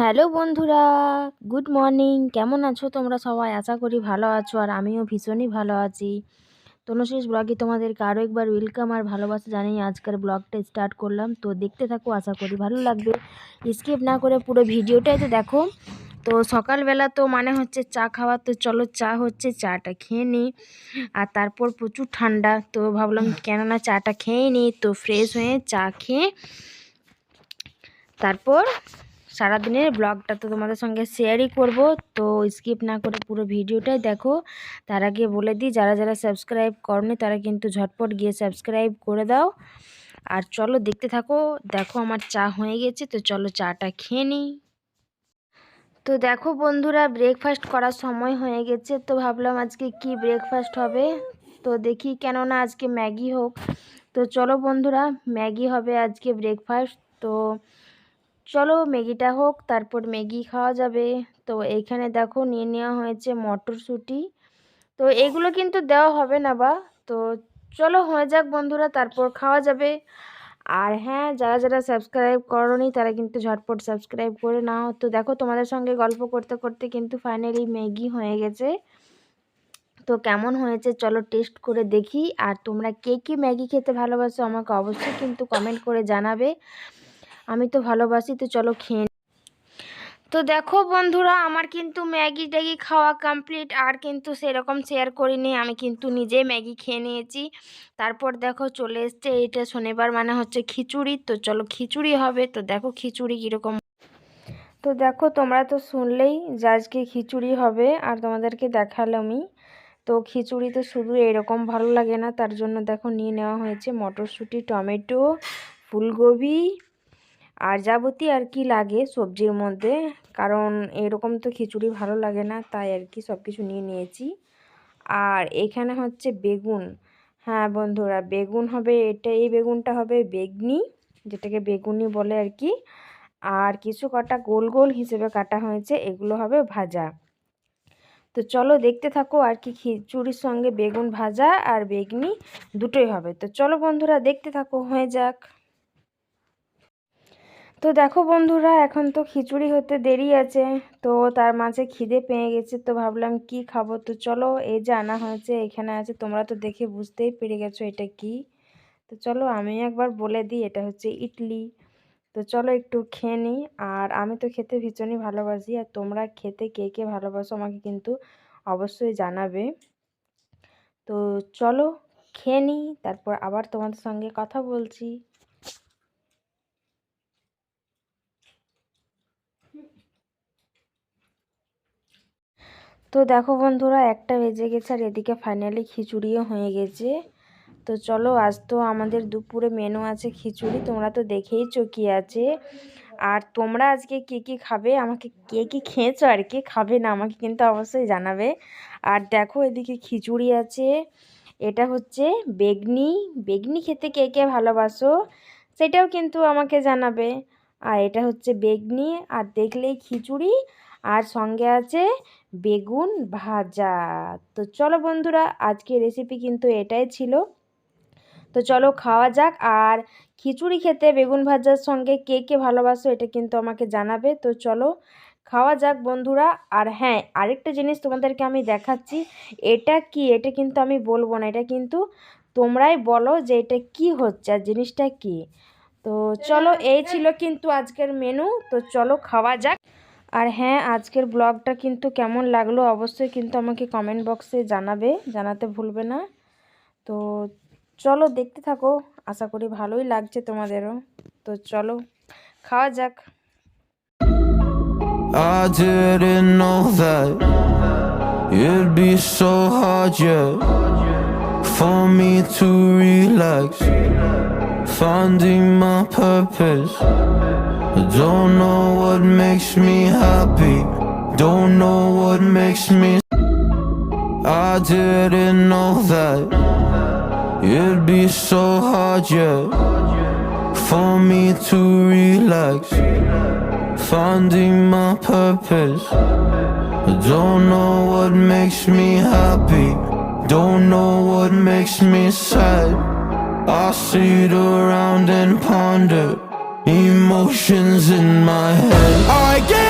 Hello বন্ধুরা, good morning. কেমন আছো তোমরা সবাই? আশা করি ভালো আছো আর আমিও ভীষণই ভালো আছি। তনুশেষ ব্লগে তোমাদেরকে আরও একবার ওয়েলকাম আর ভালোবাসা জানিয়ে আজকের ব্লগটা স্টার্ট করলাম। তো দেখতে থাকো, আশা করি ভালো লাগবে। স্কিপ না করে পুরো ভিডিওটাই তো দেখো। তো সকালবেলা তো মানে হচ্ছে চা খাওয়া, তো চলো চা হচ্ছে, চাটা খেয়ে নিই। আর তারপর প্রচুর ঠান্ডা, তো ভাবলাম কেননা চাটা খেয়ে নিই। তো ফ্রেশ হয়ে চা খেয়ে তারপর সারাদিনের ব্লগটা তো তোমাদের সঙ্গে শেয়ারই করব, তো স্কিপ না করে পুরো ভিডিওটাই দেখো। তার আগে বলে দিই, যারা যারা সাবস্ক্রাইব করনি তারা কিন্তু ঝটপট গিয়ে সাবস্ক্রাইব করে দাও। আর চলো দেখতে থাকো, দেখো আমার চা হয়ে গেছে, তো চলো চাটা খেয়ে নিই। তো দেখো বন্ধুরা ব্রেকফাস্ট করার সময় হয়ে গেছে, তো ভাবলাম আজকে কি ব্রেকফাস্ট হবে? তো দেখি কেননা আজকে ম্যাগি হোক। তো চলো বন্ধুরা, ম্যাগি হবে আজকে ব্রেকফাস্ট তো চলো ম্যাগিটা হোক, তারপর ম্যাগি খাওয়া যাবে। তো এইখানে দেখো নিয়ে নেওয়া হয়েছে মটরশুঁটি। তো এগুলো কিন্তু দেওয়া হবে না বা? তো চলো হয়ে যাক বন্ধুরা, তারপর খাওয়া যাবে। আর হ্যাঁ যারা যারা সাবস্ক্রাইব করনি, তারা কিন্তু ঝটপট সাবস্ক্রাইব করে নাও। তো দেখো তোমাদের সঙ্গে গল্প করতে করতে কিন্তু ফাইনালি ম্যাগি হয়ে গেছে। তো কেমন হয়েছে চলো টেস্ট করে দেখি। আর তোমরা কে কে ম্যাগি খেতে ভালোবাসো আমাকে অবশ্যই কিন্তু কমেন্ট করে জানাবে। আমি তো ভালোবাসি, তো চলো খেয়ে তো দেখো বন্ধুরা, আমার কিন্তু ম্যাগি ট্যাগি খাওয়া কমপ্লিট আর কিন্তু সেরকম শেয়ার করিনি, আমি কিন্তু নিজে ম্যাগি খেয়ে নিয়েছি। তারপর দেখো চলে এসছে, এটা শনিবার মানে হচ্ছে খিচুড়ি, তো চলো খিচুড়ি হবে, তো দেখো খিচুড়ি কীরকম। তো দেখো তোমরা তো শুনলেই যে আজকে খিচুড়ি হবে, আর তোমাদেরকে দেখাল আমি তো খিচুড়ি তো শুধু এরকম ভালো লাগে না, তার জন্য দেখো নিয়ে নেওয়া হয়েছে মটরশুঁটি, টমেটো, ফুলকপি আর যাবতীয় আর কি লাগে সবজির মধ্যে, কারণ এরকম তো খিচুড়ি ভালো লাগে না, তাই আর কি সব কিছু নিয়ে নিয়েছি। আর এখানে হচ্ছে বেগুন। হ্যাঁ বন্ধুরা, বেগুন হবে এটা, এই বেগুনটা হবে বেগনি, যেটাকে বেগুনি বলে আর কি। আর কিছু কটা গোল গোল হিসেবে কাটা হয়েছে, এগুলো হবে ভাজা। তো চলো দেখতে থাকো আর কি খিচুড়ির সঙ্গে বেগুন ভাজা আর বেগনি দুটোই হবে। তো চলো বন্ধুরা দেখতে থাকো, হয়ে যাক। তো দেখো বন্ধুরা, এখন তো খিচুড়ি হতে দেরি আছে, তো তার মাঝে খিদে পেয়ে গেছে, তো ভাবলাম কি খাব? তো চলো, এই যে আনা হয়েছে, এখানে আছে, তোমরা তো দেখে বুঝতেই পেরে গেছো এটা কি। তো চলো, আমি একবার বলে দিই, এটা হচ্ছে ইডলি। তো চলো একটু খেয়ে নিই, আর আমি তো খেতে ভীষণই ভালোবাসি, আর তোমরা খেতে কে কে ভালোবাসো আমাকে কিন্তু অবশ্যই জানাবে। তো চলো, খেয়ে নিই, তারপর আবার তোমাদের সঙ্গে কথা বলছি। তো দেখো বন্ধুরা, একটা বেজে গেছে আর এদিকে ফাইনালি খিচুড়িও হয়ে গেছে। তো চলো, আজ তো আমাদের দুপুরে মেনু আছে খিচুড়ি, তোমরা তো দেখেই কী আছে। আর তোমরা আজকে কে কী খাবে? আমাকে কে কী খেয়েছো আর কি খাবে না, আমাকে কিন্তু অবশ্যই জানাবে। আর দেখো এদিকে খিচুড়ি আছে, এটা হচ্ছে বেগনি। বেগনি খেতে কে কে ভালোবাসো, সেটাও কিন্তু আমাকে জানাবে। আর এটা হচ্ছে বেগনি, আর দেখলেই খিচুড়ি, আর সঙ্গে আছে বেগুন ভাজা। তো চলো বন্ধুরা আজকে রেসিপি কিন্তু এটাই ছিল। তো চলো খাওয়া যাক, আর খিচুড়ি খেতে বেগুন ভাজার সঙ্গে কে কে ভালোবাসো এটা কিন্তু আমাকে জানাবে। তো চলো খাওয়া যাক বন্ধুরা, আর হ্যাঁ আরেকটা জিনিস তোমাদেরকে আমি দেখাচ্ছি, এটা কি? এটা কিন্তু আমি বলব না, এটা কিন্তু তোমরাই বলো যে এটা কি হচ্ছে, আর জিনিসটা কি? তো চলো এই ছিল কিন্তু আজকের মেনু তো চলো খাওয়া যাক। আর হ্যাঁ আজকের ব্লগটা কিন্তু কেমন লাগল অবশ্যই কিন্তু আমাকে কমেন্ট বক্সে জানাবে জানাতে ভুলবে না। তো চলো দেখতে থাকো আশা করি ভালোই লাগছে তোমাদেরও। তো চলো খাওয়া যাক। I didn't know that it'd be so hard, yeah, for me to relax, finding my purpose. I don't know what makes me happy, don't know what makes me. I didn't know that it'd be so hard, yeah, for me to relax, finding my purpose. I don't know what makes me happy, don't know what makes me sad. I sit around and ponder emotions in my head.